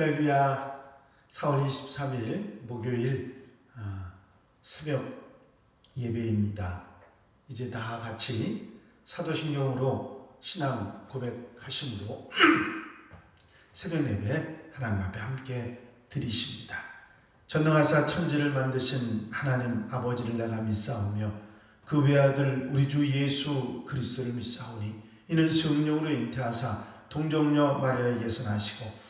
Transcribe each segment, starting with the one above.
할렐루야 4월 23일 목요일 어, 새벽 예배입니다. 이제 다 같이 사도신경으로 신앙 고백하심으로 새벽 예배 하나님 앞에 함께 드리십니다. 전능하사 천지를 만드신 하나님 아버지를 내가 믿사오며 그 외아들 우리 주 예수 그리스도를 믿사오니 이는 성령으로 잉태하사 동정녀 마리아에게서 나시고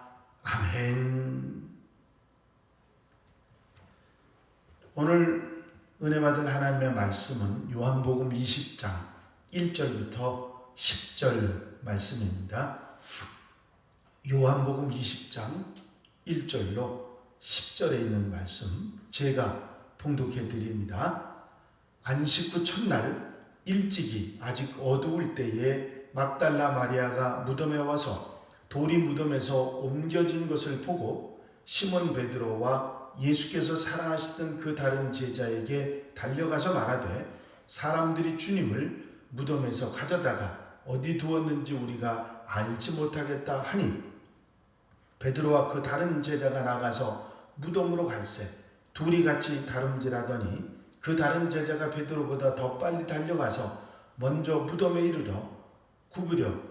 아멘. 오늘 은혜 받은 하나님의 말씀은 요한복음 20장 1절부터 10절 말씀입니다. 요한복음 20장 1절로 10절에 있는 말씀 제가 봉독해 드립니다. 안식구 첫날 일찍이 아직 어두울 때에 막달라 마리아가 무덤에 와서 돌이 무덤에서 옮겨진 것을 보고 시몬 베드로와 예수께서 사랑하시던 그 다른 제자에게 달려가서 말하되 사람들이 주님을 무덤에서 가져다가 어디 두었는지 우리가 알지 못하겠다 하니 베드로와 그 다른 제자가 나가서 무덤으로 갈새 둘이 같이 다름질하더니 그 다른 제자가 베드로보다 더 빨리 달려가서 먼저 무덤에 이르러 구부려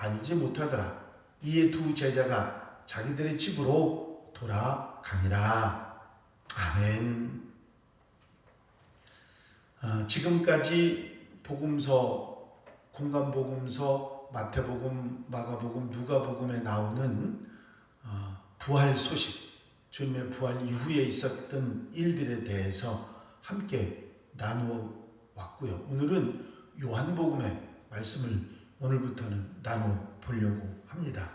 알지 못하더라. 이에 두 제자가 자기들의 집으로 돌아가니라. 아멘. 어, 지금까지 복음서, 공간복음서, 마태복음, 마가복음, 누가복음에 나오는 어, 부활 소식, 주님의 부활 이후에 있었던 일들에 대해서 함께 나누어 왔고요. 오늘은 요한복음의 말씀을 오늘부터는 나눠 보려고 합니다.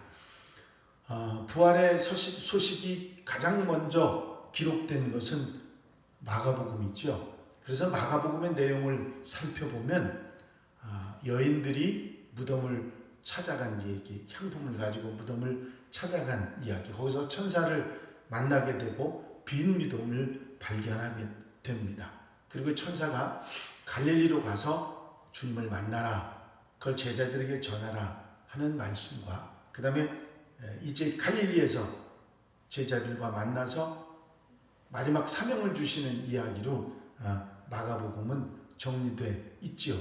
어, 부활의 소식, 소식이 가장 먼저 기록된 것은 마가복음이죠. 그래서 마가복음의 내용을 살펴보면 어, 여인들이 무덤을 찾아간 얘기, 향품을 가지고 무덤을 찾아간 이야기, 거기서 천사를 만나게 되고 빈 무덤을 발견하게 됩니다. 그리고 천사가 갈릴리로 가서 주님을 만나라, 그걸 제자들에게 전하라 하는 말씀과 그 다음에 이제 갈릴리에서 제자들과 만나서 마지막 사명을 주시는 이야기로 아, 마가복음은 정리돼 있지요.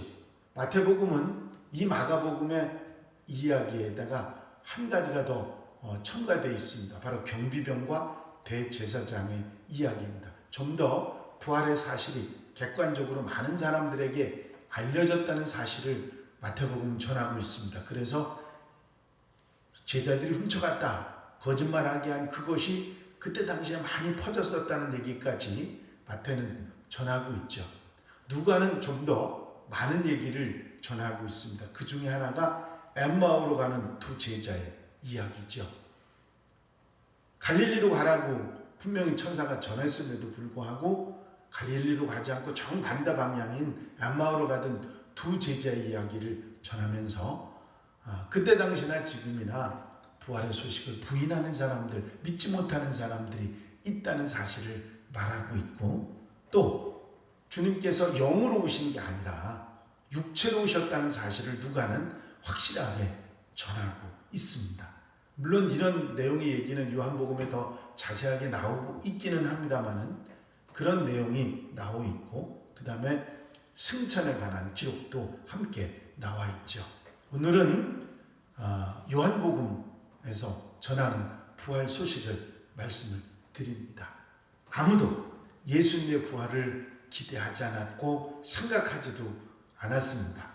마태복음은 이 마가복음의 이야기에다가 한 가지가 더 어, 첨가되어 있습니다. 바로 경비병과 대제사장의 이야기입니다. 좀 더 부활의 사실이 객관적으로 많은 사람들에게 알려졌다는 사실을 마태복음 전하고 있습니다. 그래서 제자들이 훔쳐갔다, 거짓말하게 한 그것이 그때 당시에 많이 퍼졌었다는 얘기까지 마태는 전하고 있죠. 누가는 좀 더 많은 얘기를 전하고 있습니다. 그 중에 하나가 엠마오로 가는 두 제자의 이야기죠. 갈릴리로 가라고 분명히 천사가 전했음에도 불구하고 갈릴리로 가지 않고 정반대 방향인 엠마오로 가던 두 제자의 이야기를 전하면서 아, 그때 당시나 지금이나 부활의 소식을 부인하는 사람들, 믿지 못하는 사람들이 있다는 사실을 말하고 있고 또 주님께서 영으로 오신 게 아니라 육체로 오셨다는 사실을 누가는 확실하게 전하고 있습니다. 물론 이런 내용의 얘기는 요한복음에 더 자세하게 나오고 있기는 합니다만은 그런 내용이 나오 있고 그 다음에 승천에 관한 기록도 함께 나와 있죠. 오늘은 아, 요한복음에서 전하는 부활 소식을 말씀을 드립니다. 아무도 예수님의 부활을 기대하지 않았고 생각하지도 않았습니다.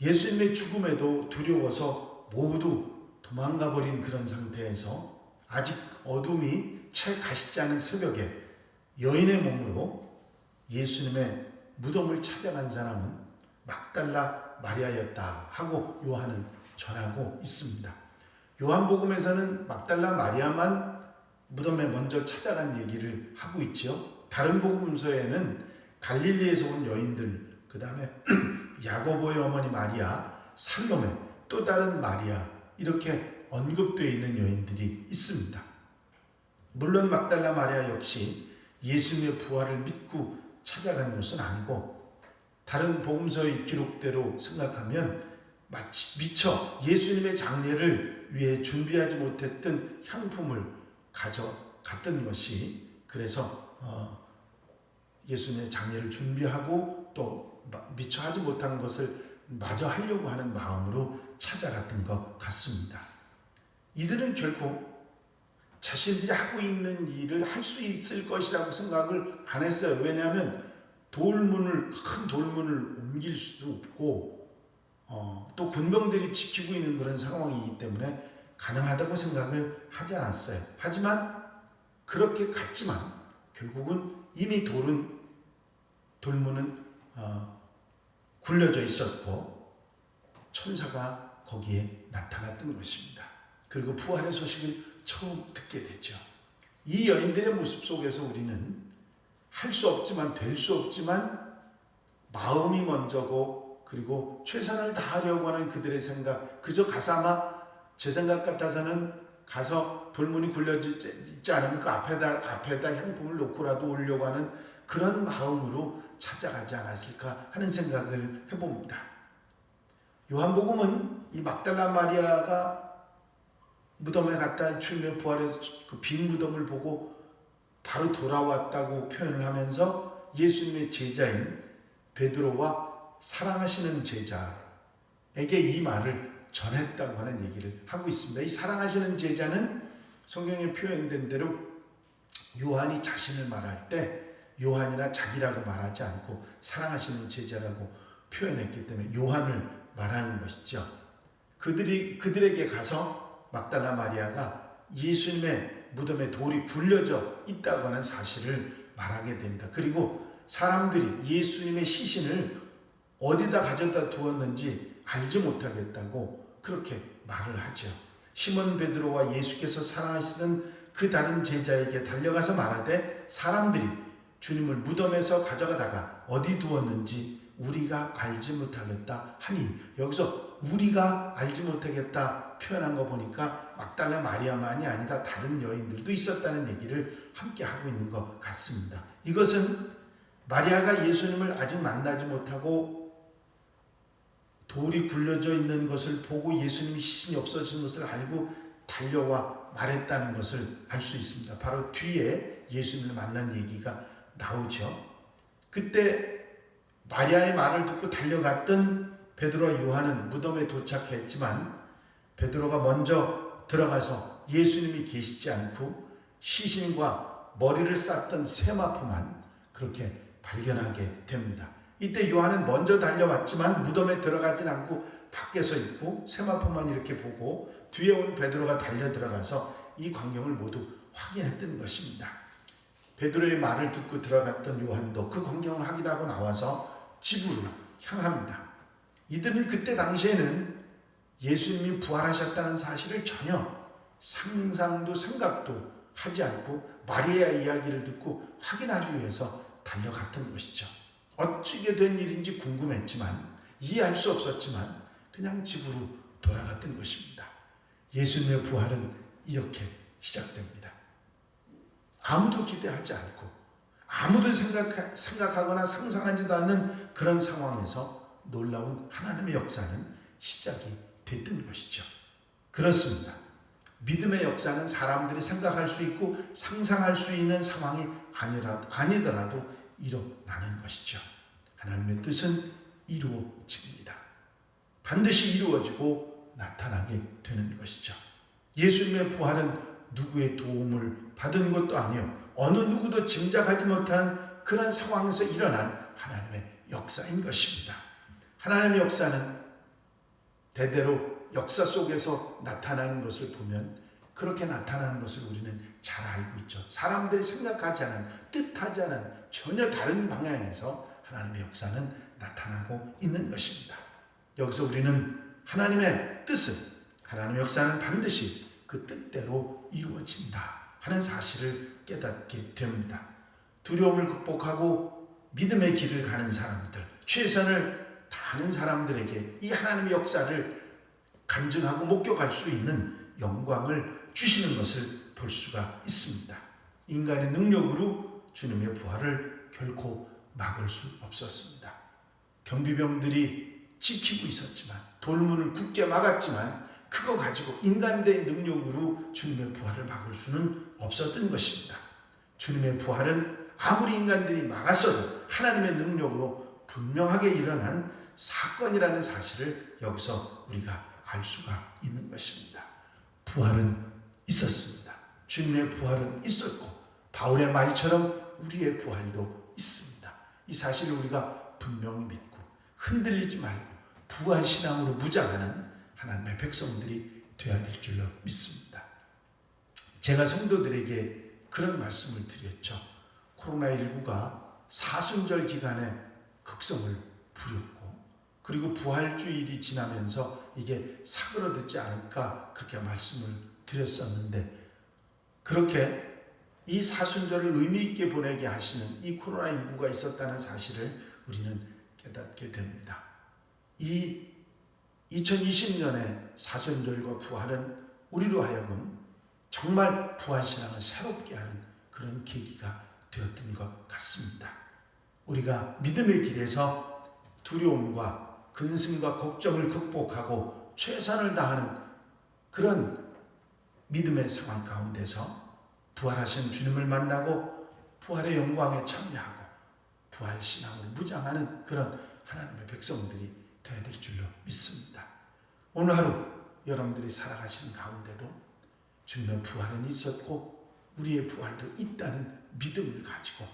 예수님의 죽음에도 두려워서 모두 도망가 버린 그런 상태에서 아직 어둠이 채 가시지 않은 새벽에 여인의 몸으로 예수님의 무덤을 찾아간 사람은 막달라 마리아였다 하고 요한은 전하고 있습니다. 요한복음에서는 막달라 마리아만 무덤에 먼저 찾아간 얘기를 하고 있죠. 다른 복음서에는 갈릴리에서 온 여인들, 그 다음에 야고보의 어머니 마리아, 살로메, 또 다른 마리아 이렇게 언급되어 있는 여인들이 있습니다. 물론 막달라 마리아 역시 예수님의 부활을 믿고 찾아간 것은 아니고 다른 복음서의 기록대로 생각하면 마치 미처 예수님의 장례를 위해 준비하지 못했던 향품을 가져갔던 것이 그래서 어, 예수님의 장례를 준비하고 또 미처 하지 못한 것을 마저 하려고 하는 마음으로 찾아갔던 것 같습니다. 이들은 결코 자신들이 하고 있는 일을 할 수 있을 것이라고 생각을 안 했어요. 왜냐하면 돌문을 큰 돌문을 옮길 수도 없고 어, 또 군병들이 지키고 있는 그런 상황이기 때문에 가능하다고 생각을 하지 않았어요. 하지만 그렇게 갔지만 결국은 이미 돌은 돌문은 어, 굴려져 있었고 천사가 거기에 나타났던 것입니다. 그리고 부활의 소식을 처음 듣게 되죠. 이 여인들의 모습 속에서 우리는 할 수 없지만 될 수 없지만 마음이 먼저고 그리고 최선을 다하려고 하는 그들의 생각 그저 가서 아마 제 생각 같아서는 가서 돌문이 굴려져 있지 않으면 그 앞에다 앞에다 향품을 놓고라도 오려고 하는 그런 마음으로 찾아가지 않았을까 하는 생각을 해봅니다. 요한복음은 이 막달라 마리아가 무덤에 갔다 주님의 부활의 그빈 무덤을 보고 바로 돌아왔다고 표현을 하면서 예수님의 제자인 베드로와 사랑하시는 제자에게 이 말을 전했다고 하는 얘기를 하고 있습니다. 이 사랑하시는 제자는 성경에 표현된 대로 요한이 자신을 말할 때 요한이나 자기라고 말하지 않고 사랑하시는 제자라고 표현했기 때문에 요한을 말하는 것이죠. 그들이 그들에게 가서 막달라 마리아가 예수님의 무덤에 돌이 굴려져 있다고 하는 사실을 말하게 됩니다. 그리고 사람들이 예수님의 시신을 어디다 가져다 두었는지 알지 못하겠다고 그렇게 말을 하죠. 시몬 베드로와 예수께서 사랑하시던 그 다른 제자에게 달려가서 말하되 사람들이 주님을 무덤에서 가져가다가 어디 두었는지 우리가 알지 못하겠다 하니 여기서 우리가 알지 못하겠다 표현한 거 보니까 막달라 마리아만이 아니라 다른 여인들도 있었다는 얘기를 함께 하고 있는 것 같습니다. 이것은 마리아가 예수님을 아직 만나지 못하고 돌이 굴려져 있는 것을 보고 예수님이 시신이 없어진 것을 알고 달려와 말했다는 것을 알 수 있습니다. 바로 뒤에 예수님을 만난 얘기가 나오죠. 그때 마리아의 말을 듣고 달려갔던 베드로와 요한은 무덤에 도착했지만 베드로가 먼저 들어가서 예수님이 계시지 않고 시신과 머리를 쌌던 세마포만 그렇게 발견하게 됩니다. 이때 요한은 먼저 달려왔지만 무덤에 들어가진 않고 밖에서 있고 세마포만 이렇게 보고 뒤에 온 베드로가 달려 들어가서 이 광경을 모두 확인했던 것입니다. 베드로의 말을 듣고 들어갔던 요한도 그 광경을 확인하고 나와서 집으로 향합니다. 이들은 그때 당시에는 예수님이 부활하셨다는 사실을 전혀 상상도 생각도 하지 않고 마리아 이야기를 듣고 확인하기 위해서 달려갔던 것이죠. 어찌게 된 일인지 궁금했지만 이해할 수 없었지만 그냥 집으로 돌아갔던 것입니다. 예수님의 부활은 이렇게 시작됩니다. 아무도 기대하지 않고 아무도 생각, 생각하거나 상상하지도 않는 그런 상황에서 놀라운 하나님의 역사는 시작이 됐던 것이죠. 그렇습니다. 믿음의 역사는 사람들이 생각할 수 있고 상상할 수 있는 상황이 아니더라도 일어나는 것이죠. 하나님의 뜻은 이루어집니다. 반드시 이루어지고 나타나게 되는 것이죠. 예수님의 부활은 누구의 도움을 받은 것도 아니요. 어느 누구도 짐작하지 못하는 그런 상황에서 일어난 하나님의 역사인 것입니다. 하나님의 역사는 대대로 역사 속에서 나타나는 것을 보면 그렇게 나타나는 것을 우리는 잘 알고 있죠. 사람들이 생각하지 않은 뜻하지 않은 전혀 다른 방향에서 하나님의 역사는 나타나고 있는 것입니다. 여기서 우리는 하나님의 뜻은 하나님의 역사는 반드시 그 뜻대로 이루어진다 하는 사실을 깨닫게 됩니다. 두려움을 극복하고 믿음의 길을 가는 사람들, 최선을 다하는 사람들에게 이 하나님의 역사를 간증하고 목격할 수 있는 영광을 주시는 것을 볼 수가 있습니다. 인간의 능력으로 주님의 부활을 결코 막을 수 없었습니다. 경비병들이 지키고 있었지만 돌문을 굳게 막았지만 그거 가지고 인간의 능력으로 주님의 부활을 막을 수는 없었던 것입니다. 주님의 부활은 아무리 인간들이 막았어도 하나님의 능력으로 분명하게 일어난 사건이라는 사실을 여기서 우리가 알 수가 있는 것입니다. 부활은 있었습니다. 주님의 부활은 있었고 바울의 말처럼 우리의 부활도 있습니다. 이 사실을 우리가 분명히 믿고 흔들리지 말고 부활 신앙으로 무장하는 하나님의 백성들이 되어야 될 줄로 믿습니다. 제가 성도들에게 그런 말씀을 드렸죠. 코로나19가 사순절 기간에 극성을 부렸고 그리고 부활주일이 지나면서 이게 사그러들지 않을까 그렇게 말씀을 드렸었는데 그렇게 이 사순절을 의미 있게 보내게 하시는 이 코로나19가 있었다는 사실을 우리는 깨닫게 됩니다. 이 2020년의 사순절과 부활은 우리로 하여금 정말 부활신앙을 새롭게 하는 그런 계기가 되었던 것 같습니다. 우리가 믿음의 길에서 두려움과 근심과 걱정을 극복하고 최선을 다하는 그런 믿음의 상황 가운데서 부활하신 주님을 만나고 부활의 영광에 참여하고 부활 신앙으로 무장하는 그런 하나님의 백성들이 되어야 될 줄로 믿습니다. 오늘 하루 여러분들이 살아가시는 가운데도 주님의 부활은 있었고 우리의 부활도 있다는 믿음을 가지고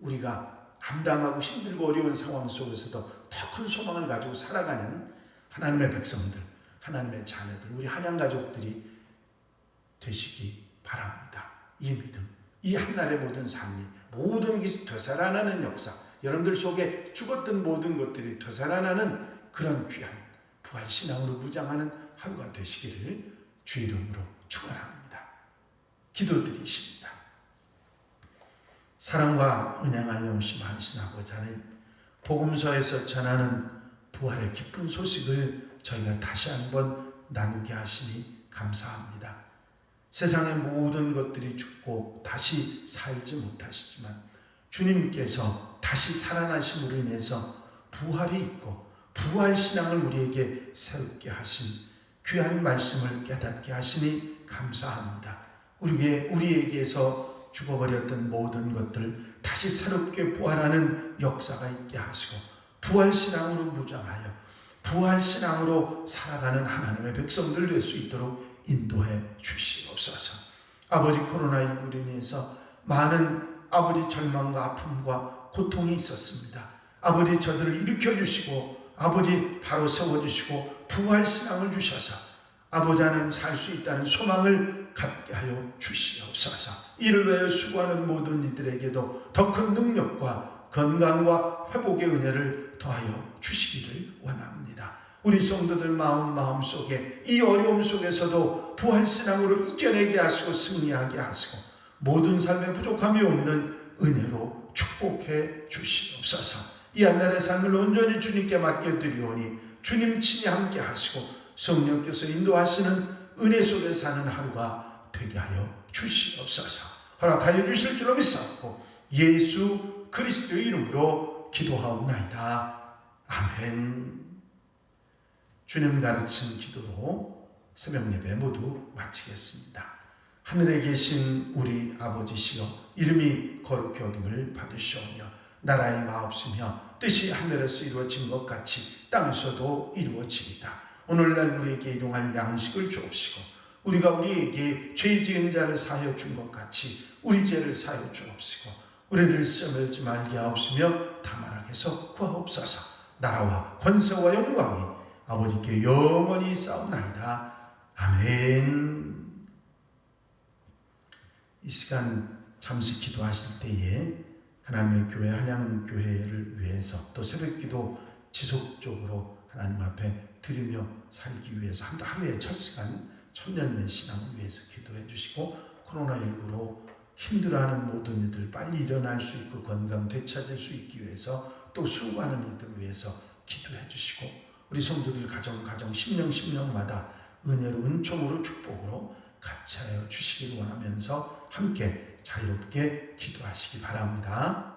우리가 감당하고 힘들고 어려운 상황 속에서도 더 큰 소망을 가지고 살아가는 하나님의 백성들, 하나님의 자녀들, 우리 한양 가족들이 되시기 바랍니다. 이 믿음, 이 한날의 모든 삶이 모든 것이 되살아나는 역사, 여러분들 속에 죽었던 모든 것들이 되살아나는 그런 귀한 부활 신앙으로 무장하는 하루가 되시기를 주 이름으로 축원합니다. 기도드리십니다. 사랑과 영시 많으신 아버지 하나님, 복음서에서 전하는 부활의 기쁜 소식을 저희가 다시 한번 나누게 하시니 감사합니다. 세상의 모든 것들이 죽고 다시 살지 못하시지만 주님께서 다시 살아나심으로 인해서 부활이 있고 부활 신앙을 우리에게 새롭게 하신 귀한 말씀을 깨닫게 하시니 감사합니다. 우리에게 우리에게서 죽어버렸던 모든 것들 다시 새롭게 부활하는 역사가 있게 하시고 부활 신앙으로 무장하여 부활 신앙으로 살아가는 하나님의 백성들 될 수 있도록 인도해 주시옵소서. 아버지 코로나19로 인해서 많은 아버지 절망과 아픔과 고통이 있었습니다. 아버지 저들을 일으켜 주시고 아버지 바로 세워 주시고 부활 신앙을 주셔서 아버지 하나님 살 수 있다는 소망을 갖게 하여 주시옵소서. 이를 위하여 수고하는 모든 이들에게도 더 큰 능력과 건강과 회복의 은혜를 더하여 주시기를 원합니다. 우리 성도들 마음 마음 속에 이 어려움 속에서도 부활 신앙으로 이겨내게 하시고 승리하게 하시고 모든 삶에 부족함이 없는 은혜로 축복해 주시옵소서. 이 한날의 삶을 온전히 주님께 맡겨드리오니 주님 친히 함께 하시고 성령께서 인도하시는 은혜 속에 사는 하루가 되게 하여 주시옵소서. 허락하여 주실 줄로 믿사옵고 예수 그리스도의 이름으로 기도하옵나이다. 아멘. 주님 가르친 기도로 새벽 예배 모두 마치겠습니다. 하늘에 계신 우리 아버지시여 이름이 거룩히 여김을 받으시오며 나라의 마옵시며 뜻이 하늘에서 이루어진 것 같이 땅에서도 이루어집니다. 오늘날 우리에게 일용할 양식을 주옵시고 우리가 우리에게 죄 지은 자를 사하여 준 것 같이 우리 죄를 사하여 주옵시고 우리를 시험을 지 말게 하옵시며 다만하게서 구하옵소서. 나라와 권세와 영광이 아버지께 영원히 싸움나이다. 아멘. 이 시간 잠시 기도하실 때에 하나님의 교회 한양교회를 위해서 또 새벽기도 지속적으로 하나님 앞에 드리며 살기 위해서 한 하루의 첫 시간 천년의 신앙을 위해서 기도해 주시고 코로나19로 힘들어하는 모든 이들 빨리 일어날 수 있고 건강 되찾을 수 있기 위해서 또 수고하는 이들 위해서 기도해 주시고 우리 성도들 가정 가정 심령 심령마다 은혜로 은총으로 축복으로 같이 하여 주시길 원하면서 함께 자유롭게 기도하시기 바랍니다.